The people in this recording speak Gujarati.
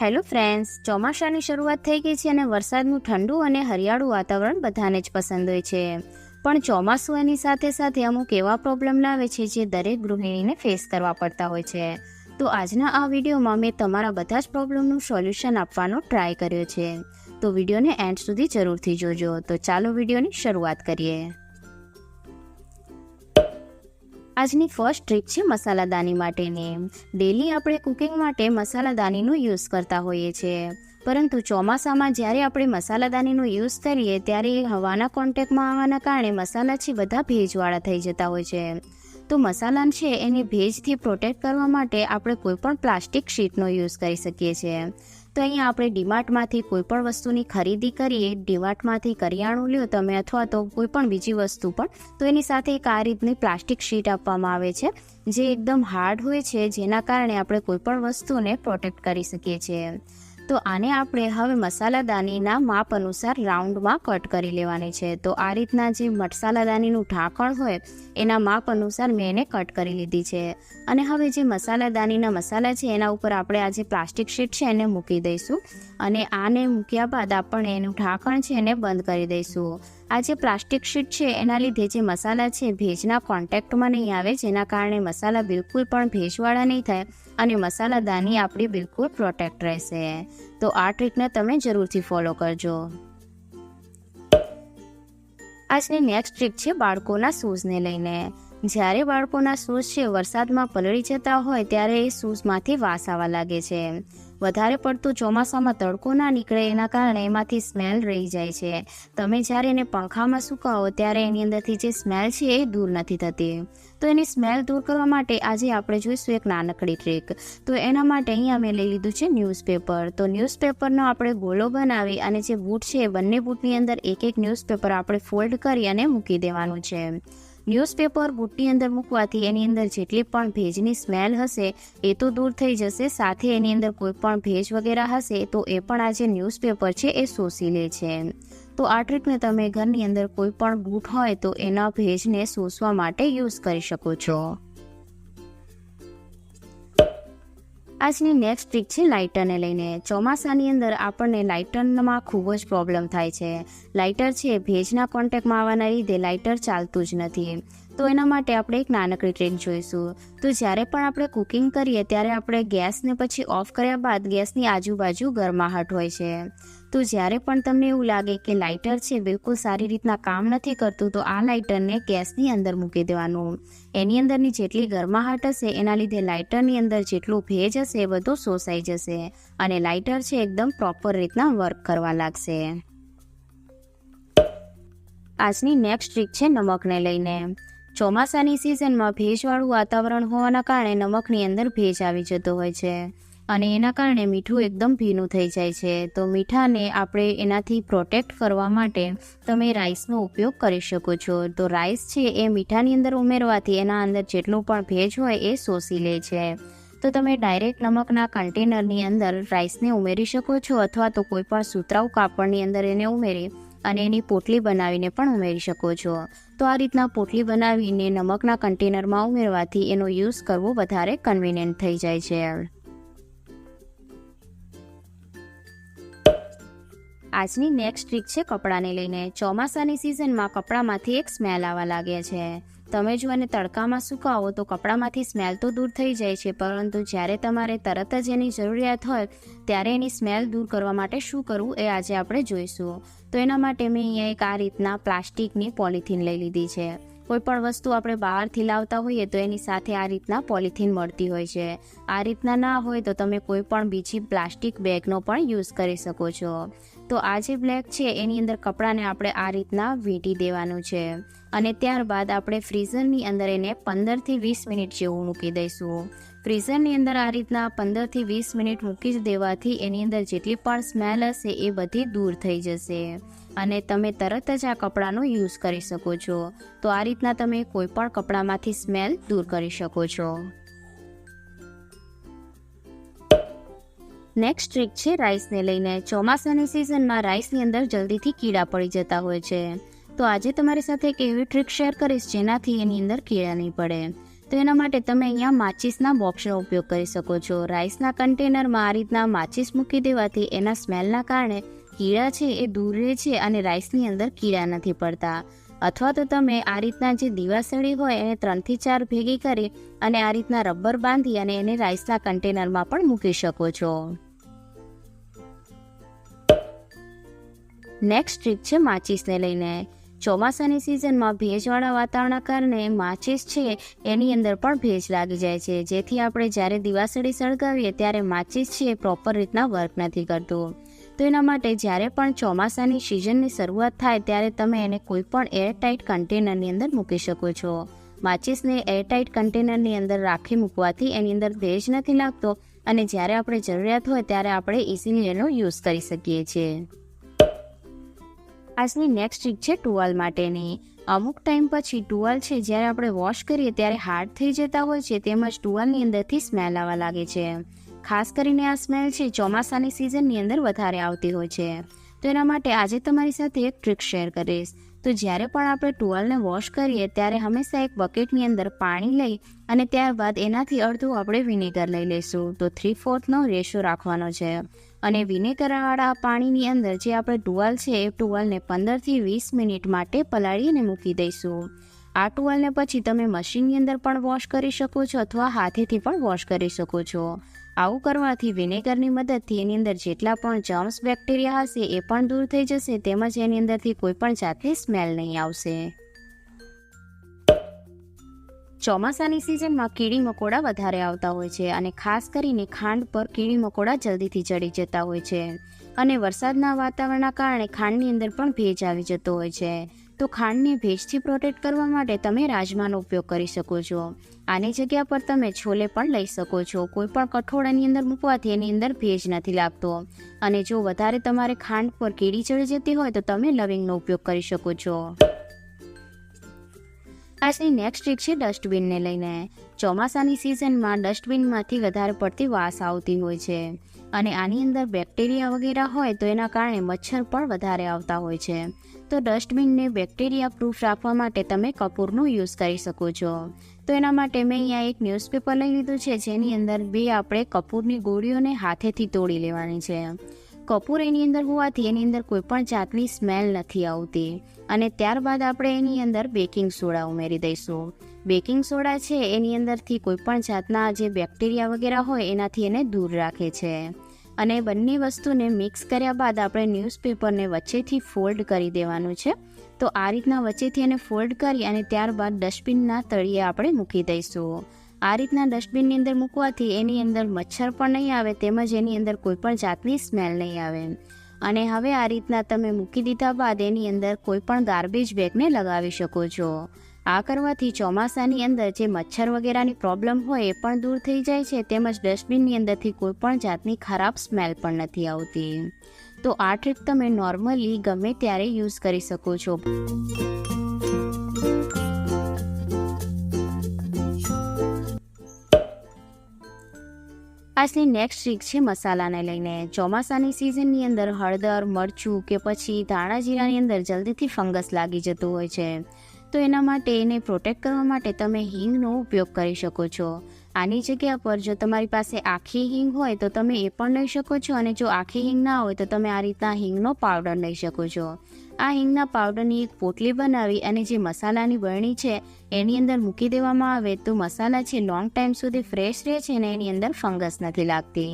હેલો ફ્રેન્ડ્સ, ચોમાસાની શરૂઆત થઈ ગઈ છે અને વરસાદનું ઠંડુ અને હરિયાળું વાતાવરણ બધાને જ પસંદ હોય છે. પણ ચોમાસું એની સાથે સાથે અમુક એવા પ્રોબ્લેમ લાવે છે જે દરેક ગૃહિણીને ફેસ કરવા પડતા હોય છે. તો આજના આ વિડીયોમાં મેં તમારા બધા જ પ્રોબ્લેમનું સોલ્યુશન આપવાનો ટ્રાય કર્યો છે. તો વિડીયોને એન્ડ સુધી જરૂરથી જોજો. તો ચાલો વિડીયોની શરૂઆત કરીએ. આજની ફર્સ્ટ ટ્રીક છે મસાલાદાની માટેની. ડેલી આપણે કુકિંગ માટે મસાલાદાનીનો યુઝ કરતા હોઈએ છીએ. પરંતુ ચોમાસામાં જ્યારે આપણે મસાલાદાનીનો યુઝ કરીએ, ત્યારે હવાના કોન્ટેક્ટમાં આવવાના કારણે મસાલા છે બધા ભેજવાળા થઈ જતા હોય છે. તો મસાલા છે એને ભેજથી પ્રોટેક્ટ કરવા માટે આપણે કોઈ પણ પ્લાસ્ટિક શીટનો યુઝ કરી શકીએ છીએ. તો અહીંયા આપણે ડીમાર્ટમાંથી કોઈ પણ વસ્તુની ખરીદી કરીએ, ડીમાર્ટમાંથી કરિયાણું લ્યો તમે અથવા તો કોઈ પણ બીજી વસ્તુ પણ, તો એની સાથે એક આ રીતની પ્લાસ્ટિક શીટ આપવામાં આવે છે, જે એકદમ હાર્ડ હોય છે, જેના કારણે આપણે કોઈ પણ વસ્તુને પ્રોટેક્ટ કરી શકીએ છીએ. તો આને આપણે હવે મસાલાદાનીના માપ અનુસાર રાઉન્ડમાં કટ કરી લેવાની છે. તો આ રીતના જે મસાલાદાનીનું ઢાંકણ હોય, એના માપ અનુસાર મેં એને કટ કરી લીધી છે. અને હવે જે મસાલાદાનીના મસાલા છે, એના ઉપર આપણે આ જે પ્લાસ્ટિક શીટ છે, એને મૂકી દઈશું. અને આને મૂક્યા બાદ આપણે એનું ઢાંકણ છે, એને બંધ કરી દઈશું. આ જે પ્લાસ્ટિક શીટ છે, એના લીધે જે મસાલા છે, ભેજના કોન્ટેક્ટમાં નહીં આવે, જેના કારણે મસાલા બિલકુલ પણ ભેજવાળા નહીં થાય અને મસાલાદાની આપણી બિલકુલ પ્રોટેક્ટ રહેશે. તો આ ટ્રીકને તમે જરૂરથી ફોલો કરજો. આજની નેક્સ્ટ ટ્રીક છે, બાળકોના શૂઝને લઈને. જ્યારે બાળકોના શૂઝ છે, વરસાદમાં પલળી જતા હોય, ત્યારે એ શૂઝમાંથી વાસ આવવા લાગે છે. વધારે પડતું ચોમાસામાં તડકો ના નીકળે એના કારણે એમાંથી સ્મેલ રહી જાય છે. તમે જ્યારે એને પંખામાં સુકાવો ત્યારે એની અંદરથી જે સ્મેલ છે એ દૂર નથી થતી. તો એની સ્મેલ દૂર કરવા માટે આજે આપણે જોઈશું એક નાનકડી ટ્રીક. તો એના માટે અહીં અમે લઈ લીધું છે ન્યૂઝપેપર. તો ન્યૂઝપેપરનો આપણે ગોળો બનાવી અને જે બૂટ છે એ બંને બૂટની અંદર એક એક ન્યૂઝપેપર આપણે ફોલ્ડ કરી અને મૂકી દેવાનું છે. ન્યૂઝપેપર બુટની અંદર મૂકવાથી એની અંદર જેટલી પણ ભેજની સ્મેલ હશે એ તો દૂર થઈ જશે. સાથે એની અંદર કોઈ પણ ભેજ વગેરે હશે તો એ પણ આ જે ન્યૂઝપેપર છે એ શોષી લે છે. તો આ ટ્રીકને તમે ઘરની અંદર કોઈ પણ બૂટ હોય તો એના ભેજને શોષવા માટે યુઝ કરી શકો છો. આજની નેક્સ્ટ ટ્રીક છે લાઇટરને લઈને. ચોમાસાની અંદર આપણને લાઇટરમાં ખૂબ જ પ્રોબ્લેમ થાય છે. લાઇટર છે ભેજના કોન્ટેક્ટમાં આવવાના લીધે લાઇટર ચાલતું જ નથી. તો એના માટે આપણે એક નાનકડી ટ્રીક જોઈશું. તો જ્યારે પણ આપણે કુકિંગ કરીએ ત્યારે આપણે ગેસને પછી ઓફ કર્યા બાદ ગેસની આજુબાજુ ગરમાહટ હોય છે. તો જ્યારે પણ તમને એવું લાગે કે લાઇટર છે, બિલકુલ સારી રીતના કામ નથી કરતું, તો આ લાઇટરને ગેસની અંદર મૂકી દેવાનું. એની અંદરની જેટલી ગરમાહટ હશે, એના લીધે લાઇટરની અંદર જેટલું ભેજ હશે, એ બધું શોષાઈ જશે અને લાઇટર છે, એકદમ પ્રોપર રીતના વર્ક કરવા લાગશે. આજની નેક્સ્ટ ટ્રીક છે, નમકને લઈને. ચોમાસાની સિઝનમાં ભેજવાળું વાતાવરણ હોવાના કારણે નમકની અંદર ભેજ આવી જતો હોય છે. અને એના કારણે મીઠું એકદમ ભીનું થઈ જાય છે. તો મીઠાને આપણે એનાથી પ્રોટેક્ટ કરવા માટે તમે રાઈસનો ઉપયોગ કરી શકો છો. તો રાઈસ છે એ મીઠાની અંદર ઉમેરવાથી એના અંદર જેટલું પણ ભેજ હોય એ શોષી લે છે. તો તમે ડાયરેક્ટ નમકના કન્ટેનરની અંદર રાઈસને ઉમેરી શકો છો અથવા તો કોઈ પણ સુતરાઉ કાપડની અંદર એને ઉમેરી અને એની પોટલી બનાવીને પણ ઉમેરી શકો છો. તો આ રીતના પોટલી બનાવીને નમકના કન્ટેનરમાં ઉમેરવાથી એનો યુઝ કરવો વધારે કન્વિનિયન્ટ થઈ જાય છે. આજની નેક્સ્ટ ટ્રીક છે કપડાને લઈને. ચોમાસાની સિઝનમાં કપડામાંથી એક સ્મેલ આવવા લાગે છે. તમે જો એને તડકામાં સુકાવો તો કપડામાંથી સ્મેલ તો દૂર થઈ જાય છે, પરંતુ જ્યારે તમારે તરત જ એની જરૂરિયાત હોય, ત્યારે એની સ્મેલ દૂર કરવા માટે શું કરવું એ આજે આપણે જોઈશું. તો એના માટે મેં અહીંયા એક આ રીતના પ્લાસ્ટિકની પોલિથીન લઈ લીધી છે. કોઈ પણ વસ્તુ આપણે બહારથી લાવતા હોઈએ તો એની સાથે આ રીતના પોલિથીન મળતી હોય છે. આ રીતના ના હોય તો તમે કોઈ પણ બીજી પ્લાસ્ટિક બેગનો પણ યુઝ કરી શકો છો. તો આ જે બ્લેક છે, એની અંદર કપડાને આપણે આ રીતના વીંટી દેવાનું છે. અને ત્યારબાદ આપણે ફ્રીઝરની અંદર એને પંદરથી વીસ મિનિટ જેવું મૂકી દઈશું. ફ્રીઝરની અંદર આ રીતના પંદરથી વીસ મિનિટ મૂકી જ દેવાથી એની અંદર જેટલી પણ સ્મેલ હશે એ બધી દૂર થઈ જશે. અને તમે તરત જ આ કપડાનો યુઝ કરી શકો છો. તો આ રીતના તમે કોઈ પણ કપડામાંથી સ્મેલ દૂર કરી શકો છો. નેક્સ્ટ ટ્રીક છે રાઈસને લઈને. ચોમાસાની સિઝનમાં રાઈસની અંદર જલ્દીથી કીડા પડી જતા હોય છે. તો આજે તમારી સાથે એક એવી ટ્રીક શેર કરીશ જેનાથી એની અંદર કીડા નહીં પડે. તો એના માટે તમે અહીંયા માચિસના બોક્સનો ઉપયોગ કરી શકો છો. રાઈસના કન્ટેનરમાં આ રીતના માચિસ મૂકી દેવાથી એના સ્મેલના કારણે કીડા છે એ દૂર રહે છે અને રાઈસની અંદર કીડા નથી પડતા. અથવા તો તમે આ રીતના જે દીવાસળી હોય એને ત્રણથી ચાર ભેગી કરી અને આ રીતના રબર બાંધી અને એને રાઈસના કન્ટેનરમાં પણ મૂકી શકો છો. નેક્સ્ટ ટ્રીક છે માચિસને લઈને. ચોમાસાની સિઝનમાં ભેજવાળા વાતાવરણના કારણે માચિસ છે એની અંદર પણ ભેજ લાગી જાય છે. જેથી આપણે જ્યારે દિવાસળી સળગાવીએ ત્યારે માચીસ છે એ પ્રોપર રીતના વર્ક નથી કરતું. તો એના માટે જ્યારે પણ ચોમાસાની સિઝનની શરૂઆત થાય ત્યારે તમે એને કોઈ પણ એરટાઇટ કન્ટેનરની અંદર મૂકી શકો છો. માચિસને એરટાઇટ કન્ટેનરની અંદર રાખી મૂકવાથી એની અંદર ભેજ નથી લાગતો અને જ્યારે આપણે જરૂરિયાત હોય ત્યારે આપણે ઇઝીલી એનો યુઝ કરી શકીએ છીએ. આજની નેક્સ્ટ ટ્રીક છે ટુવાલ માટેની. અમુક ટાઈમ પછી ટુવાલ છે, જ્યારે આપણે વોશ કરીએ ત્યારે હાર્ડ થઈ જતા હોય છે, તેમજ ટુવાલની અંદરથી સ્મેલ આવવા લાગે છે. ખાસ કરીને આ સ્મેલ છે, ચોમાસાની સિઝનની અંદર વધારે આવતી હોય છે. તો એના માટે આજે તમારી સાથે એક ટ્રીક શેર કરીશ. તો જ્યારે પણ આપણે ટુવાલને વોશ કરીએ, ત્યારે હંમેશા એક બકેટની અંદર પાણી લઈ અને ત્યારબાદ એનાથી અડધું આપણે વિનેગર લઈ લઈશું. તો થ્રી ફોર્થનો રેશિયો રાખવાનો છે. અને વિનેગરવાળા પાણીની અંદર જે આપણે ટુવાલ છે, એ ટુવાલને પંદરથી વીસ મિનિટ માટે પલાળીને મૂકી દઈશું. આ ટુવાલને પછી તમે મશીનની અંદર પણ વોશ કરી શકો છો અથવા હાથેથી પણ વોશ કરી શકો છો. આવું કરવાથી વિનેગરની મદદથી એની અંદર જેટલા પણ જર્મ્સ બેક્ટેરિયા હશે એ પણ દૂર થઈ જશે તેમજ એની અંદરથી કોઈ પણ જાતની સ્મેલ નહીં આવશે. ચોમાસાની સિઝનમાં કીડી મકોડા વધારે આવતા હોય છે અને ખાસ કરીને ખાંડ પર કીડી મકોડા જલ્દીથી ચડી જતા હોય છે. અને વરસાદના વાતાવરણના કારણે ખાંડની અંદર પણ ભેજ આવી જતો હોય છે. તો ખાંડને ભેજથી પ્રોટેક્ટ કરવા માટે તમે રાજમાનો ઉપયોગ કરી શકો છો. આની જગ્યા પર તમે છોલે પણ લઈ શકો છો. કોઈ પણ કઠોળાની અંદર મૂકવાથી એની અંદર ભેજ નથી લાગતો. અને જો વધારે તમારે ખાંડ પર કીડી ચડી જતી હોય તો તમે લવિંગનો ઉપયોગ કરી શકો છો. આજની નેક્સ્ટ ટ્રીક છે ડસ્ટબિનને લઈને. ચોમાસાની સિઝનમાં ડસ્ટબિનમાંથી વધારે પડતી વાસ આવતી હોય છે. અને આની અંદર બેક્ટેરિયા વગેરે હોય તો એના કારણે મચ્છર પણ વધારે આવતા હોય છે. તો ડસ્ટબિનને બેક્ટેરિયા પ્રૂફ રાખવા માટે તમે કપૂરનો યુઝ કરી શકો છો. તો એના માટે મેં અહીંયા એક ન્યૂઝપેપર લઈ લીધું છે, જેની અંદર બે આપણે કપૂરની ગોળીઓને હાથેથી તોડી લેવાની છે. કપૂર એની અંદર હોવાથી એની અંદર કોઈપણ જાતની સ્મેલ નથી આવતી. અને ત્યારબાદ આપણે એની અંદર બેકિંગ સોડા ઉમેરી દઈશું. બેકિંગ સોડા છે, એની અંદરથી કોઈ પણ જાતના જે બેક્ટેરિયા વગેરે હોય, એનાથી એને દૂર રાખે છે. અને બંને વસ્તુને મિક્સ કર્યા બાદ આપણે ન્યૂઝપેપરને વચ્ચેથી ફોલ્ડ કરી દેવાનું છે. તો આ રીતના વચ્ચેથી એને ફોલ્ડ કરી અને ત્યારબાદ ડસ્ટબિનના તળિયે આપણે મૂકી દઈશું. આ રીતના ડસ્ટબિનની અંદર મૂકવાથી એની અંદર મચ્છર પણ નહીં આવે તેમજ એની અંદર કોઈ પણ જાતની સ્મેલ નહીં આવે. અને હવે આ રીતના તમે મૂકી દીધા બાદ એની અંદર કોઈ પણ ગાર્બેજ બેગને લગાવી શકો છો. આ કરવાથી ચોમાસાની અંદર જે મચ્છર વગેરેની પ્રોબ્લેમ હોય એ પણ દૂર થઈ જાય છે, તેમજ ડસ્ટબિનની અંદરથી કોઈ પણ જાતની ખરાબ સ્મેલ પણ નથી આવતી. તો આ ટ્રીક તમે નોર્મલી ગમે ત્યારે યુઝ કરી શકો છો. આજની નેક્સ્ટ ટ્રીક છે મસાલાને લઈને. ચોમાસાની સિઝનની અંદર હળદર, મરચું કે પછી ધાણા જીરાની અંદર જલ્દીથી ફંગસ લાગી જતું હોય છે. તો એના માટે એને પ્રોટેક્ટ કરવા માટે તમે હિંગનો ઉપયોગ કરી શકો છો. આની જગ્યા પર જો તમારી પાસે આખી હિંગ હોય તો તમે એ પણ લઈ શકો છો અને જો આખી હિંગ ના હોય તો તમે આ રીતના હિંગનો પાવડર લઈ શકો છો. આ હિંગના પાવડરની એક પોટલી બનાવી અને જે મસાલાની બરણી છે એની અંદર મૂકી દેવામાં આવે તો મસાલા છે લોંગ ટાઈમ સુધી ફ્રેશ રહે છે અને એની અંદર ફંગસ નથી લાગતી.